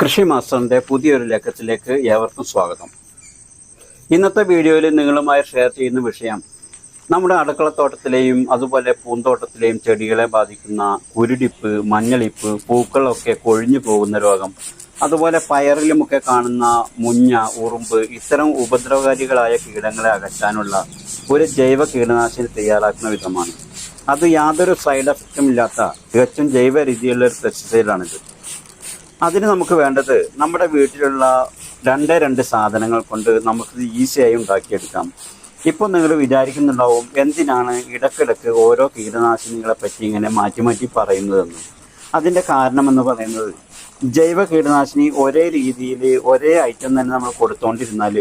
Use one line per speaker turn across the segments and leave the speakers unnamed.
കൃഷി മാസ്റ്ററിന്റെ പുതിയൊരു ലക്കത്തിലേക്ക് ഏവർക്കും സ്വാഗതം. ഇന്നത്തെ വീഡിയോയിൽ നിങ്ങളുമായി ഷെയർ ചെയ്യുന്ന വിഷയം നമ്മുടെ അടുക്കളത്തോട്ടത്തിലെയും അതുപോലെ പൂന്തോട്ടത്തിലെയും ചെടികളെ ബാധിക്കുന്ന കുരുടിപ്പ് മഞ്ഞളിപ്പ് പൂക്കളൊക്കെ കൊഴിഞ്ഞു പോകുന്ന രോഗം അതുപോലെ പയറിലുമൊക്കെ കാണുന്ന മുഞ്ഞ ഉറുമ്പ് ഇത്തരം ഉപദ്രവകാരികളായ കീടങ്ങളെ അകറ്റാനുള്ള ഒരു ജൈവ കീടനാശിനി തയ്യാറാക്കുന്ന വിധമാണ്. അത് യാതൊരു സൈഡ് എഫക്റ്റും ഇല്ലാത്ത തികച്ചും ജൈവ രീതിയിലുള്ള ഒരു പെസ്റ്റിസൈഡാണിത് അതിന് നമുക്ക് വേണ്ടത് നമ്മുടെ വീട്ടിലുള്ള രണ്ടേ രണ്ട് സാധനങ്ങൾ കൊണ്ട് നമുക്ക് ഈസിയായി ഉണ്ടാക്കിയെടുക്കാം. ഇപ്പോൾ നിങ്ങൾ വിചാരിക്കുന്നുണ്ടാവും എന്തിനാണ് ഇടക്കിടക്ക് ഓരോ കീടനാശിനികളെ പറ്റി ഇങ്ങനെ മാറ്റി മാറ്റി പറയുന്നതെന്ന്. അതിന്റെ കാരണം എന്ന് പറയുന്നത് ജൈവ കീടനാശിനി ഒരേ രീതിയിൽ ഒരേ ഐറ്റം തന്നെ നമ്മൾ കൊടുത്തുകൊണ്ടിരുന്നാൽ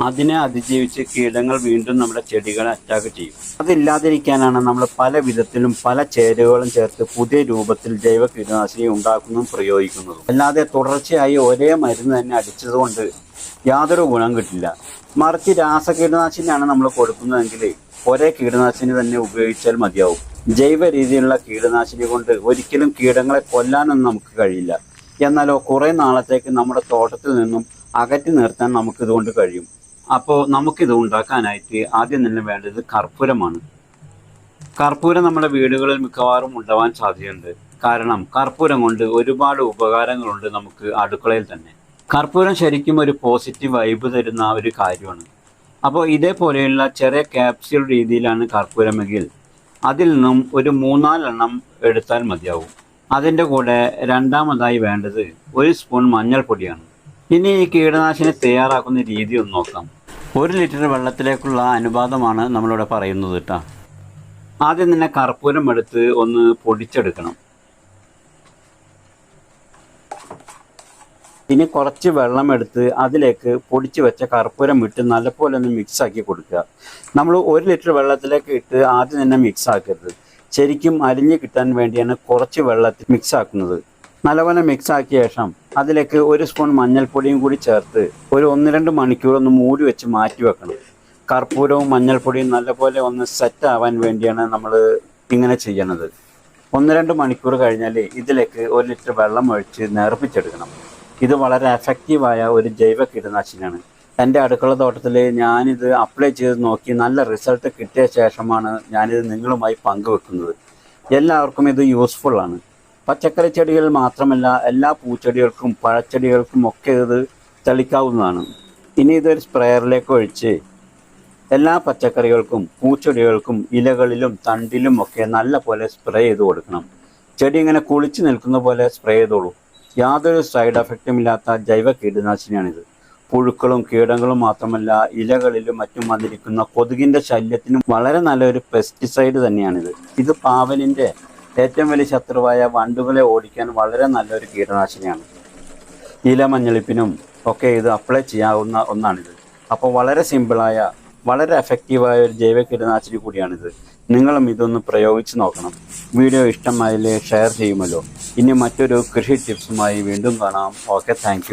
അതിനെ അതിജീവിച്ച് കീടങ്ങൾ വീണ്ടും നമ്മുടെ ചെടികളെ അറ്റാക്ക് ചെയ്യും. അതില്ലാതിരിക്കാനാണ് നമ്മൾ പല വിധത്തിലും പല ചേരുവകളും ചേർത്ത് പുതിയ രൂപത്തിൽ ജൈവ കീടനാശിനി ഉണ്ടാക്കുന്നതും പ്രയോഗിക്കുന്നതും. അല്ലാതെ തുടർച്ചയായി ഒരേ മരുന്ന് തന്നെ അടിച്ചതുകൊണ്ട് യാതൊരു ഗുണം കിട്ടില്ല. മറിച്ച് രാസ കീടനാശിനിയാണ് നമ്മൾ കൊടുക്കുന്നതെങ്കിൽ ഒരേ കീടനാശിനി തന്നെ ഉപയോഗിച്ചാൽ മതിയാവും. ജൈവ രീതിയിലുള്ള കീടനാശിനി കൊണ്ട് ഒരിക്കലും കീടങ്ങളെ കൊല്ലാനൊന്നും നമുക്ക് കഴിയില്ല. എന്നാലോ കുറേ നാളത്തേക്ക് നമ്മുടെ തോട്ടത്തിൽ നിന്നും അകറ്റി നിർത്താൻ നമുക്ക് ഇതുകൊണ്ട് കഴിയും. അപ്പോൾ നമുക്കിത് ഉണ്ടാക്കാനായിട്ട് ആദ്യം തന്നെ വേണ്ടത് കർപ്പൂരമാണ്. കർപ്പൂരം നമ്മുടെ വീടുകളിൽ മിക്കവാറും ഉണ്ടാവാൻ സാധ്യതയുണ്ട്. കാരണം കർപ്പൂരം കൊണ്ട് ഒരുപാട് ഉപകാരങ്ങളുണ്ട് നമുക്ക് അടുക്കളയിൽ തന്നെ. കർപ്പൂരം ശരിക്കും ഒരു പോസിറ്റീവ് വൈബ് തരുന്ന ഒരു കാര്യമാണ്. അപ്പോൾ ഇതേപോലെയുള്ള ചെറിയ ക്യാപ്സ്യൂൾ രീതിയിലാണ് കർപ്പൂരമെങ്കിൽ അതിൽ നിന്നും ഒരു മൂന്നാലെണ്ണം എടുത്താൽ മതിയാവും. അതിന്റെ കൂടെ രണ്ടാമതായി വേണ്ടത് ഒരു സ്പൂൺ മഞ്ഞൾപ്പൊടിയാണ്. ഇനി ഈ കീടനാശിനി തയ്യാറാക്കുന്ന രീതി ഒന്ന് നോക്കാം. ഒരു ലിറ്റർ വെള്ളത്തിലേക്കുള്ള അനുപാതമാണ് നമ്മളിവിടെ പറയുന്നത് കേട്ടോ. ആദ്യം തന്നെ കർപ്പൂരം എടുത്ത് ഒന്ന് പൊടിച്ചെടുക്കണം. ഇനി കുറച്ച് വെള്ളം എടുത്ത് അതിലേക്ക് പൊടിച്ച് വെച്ച കർപ്പൂരം ഇട്ട് നല്ലപോലെ ഒന്ന് മിക്സ് ആക്കി കൊടുക്കുക. നമ്മൾ ഒരു ലിറ്റർ വെള്ളത്തിലേക്ക് ഇട്ട് ആദ്യം തന്നെ മിക്സ് ആക്കരുത്. ശരിക്കും അരിഞ്ഞ് കിട്ടാൻ വേണ്ടിയാണ് കുറച്ച് വെള്ളത്തിൽ മിക്സ് ആക്കുന്നത്. നല്ലപോലെ മിക്സ് ആക്കിയ ശേഷം അതിലേക്ക് ഒരു സ്പൂൺ മഞ്ഞൾപ്പൊടിയും കൂടി ചേർത്ത് ഒരു ഒന്ന് രണ്ട് മണിക്കൂർ ഒന്ന് മൂടി വെച്ച് മാറ്റി വെക്കണം. കർപ്പൂരവും മഞ്ഞൾപ്പൊടിയും നല്ലപോലെ ഒന്ന് സെറ്റ് ആവാൻ വേണ്ടിയാണ് നമ്മൾ ഇങ്ങനെ ചെയ്യണത്. ഒന്ന് രണ്ട് മണിക്കൂർ കഴിഞ്ഞാൽ ഇതിലേക്ക് ഒരു ലിറ്റർ വെള്ളം ഒഴിച്ച് നേർപ്പിച്ചെടുക്കണം. ഇത് വളരെ എഫക്റ്റീവായ ഒരു ജൈവ കീടനാശിനിയാണ്. എന്റെ അടുക്കള തോട്ടത്തിൽ ഞാനിത് അപ്ലൈ ചെയ്ത് നോക്കി നല്ല റിസൾട്ട് കിട്ടിയ ശേഷമാണ് ഞാനിത് നിങ്ങളുമായി പങ്കുവെക്കുന്നത്. എല്ലാവർക്കും ഇത് യൂസ്ഫുള്ളാണ് പച്ചക്കറി ചെടികൾ മാത്രമല്ല എല്ലാ പൂച്ചെടികൾക്കും പഴച്ചെടികൾക്കും ഒക്കെ ഇത് തളിക്കാവുന്നതാണ്. ഇനി ഇതൊരു സ്പ്രെയറിലേക്ക് ഒഴിച്ച് എല്ലാ പച്ചക്കറികൾക്കും പൂച്ചെടികൾക്കും ഇലകളിലും തണ്ടിലും ഒക്കെ നല്ല പോലെ സ്പ്രേ ചെയ്ത് കൊടുക്കണം. ചെടി ഇങ്ങനെ കുളിച്ച് നിൽക്കുന്ന പോലെ സ്പ്രേ ചെയ്തോളൂ. യാതൊരു സൈഡ് എഫക്റ്റും ഇല്ലാത്ത ജൈവ കീടനാശിനിയാണിത്. പുഴുക്കളും കീടങ്ങളും മാത്രമല്ല ഇലകളിലും മറ്റും വന്നിരിക്കുന്ന കൊതുകിന്റെ ശല്യത്തിനും വളരെ നല്ലൊരു പെസ്റ്റിസൈഡ് തന്നെയാണിത്. ഇത് പാവലിന്റെ ഏറ്റവും വലിയ ശത്രുവായ വണ്ടുകളെ ഓടിക്കാൻ വളരെ നല്ലൊരു കീടനാശിനിയാണ്. ഇലമഞ്ഞളിപ്പിനും ഒക്കെ ഇത് അപ്ലൈ ചെയ്യാവുന്ന ഒന്നാണിത്. അപ്പോൾ വളരെ സിമ്പിളായ വളരെ എഫക്റ്റീവായ ഒരു ജൈവ കീടനാശിനി കൂടിയാണിത്. നിങ്ങളും ഇതൊന്ന് പ്രയോഗിച്ച് നോക്കണം. വീഡിയോ ഇഷ്ടമായാലേ ഷെയർ ചെയ്യുമല്ലോ. ഇനി മറ്റൊരു കൃഷി ടിപ്സുമായി വീണ്ടും കാണാം. Okay thank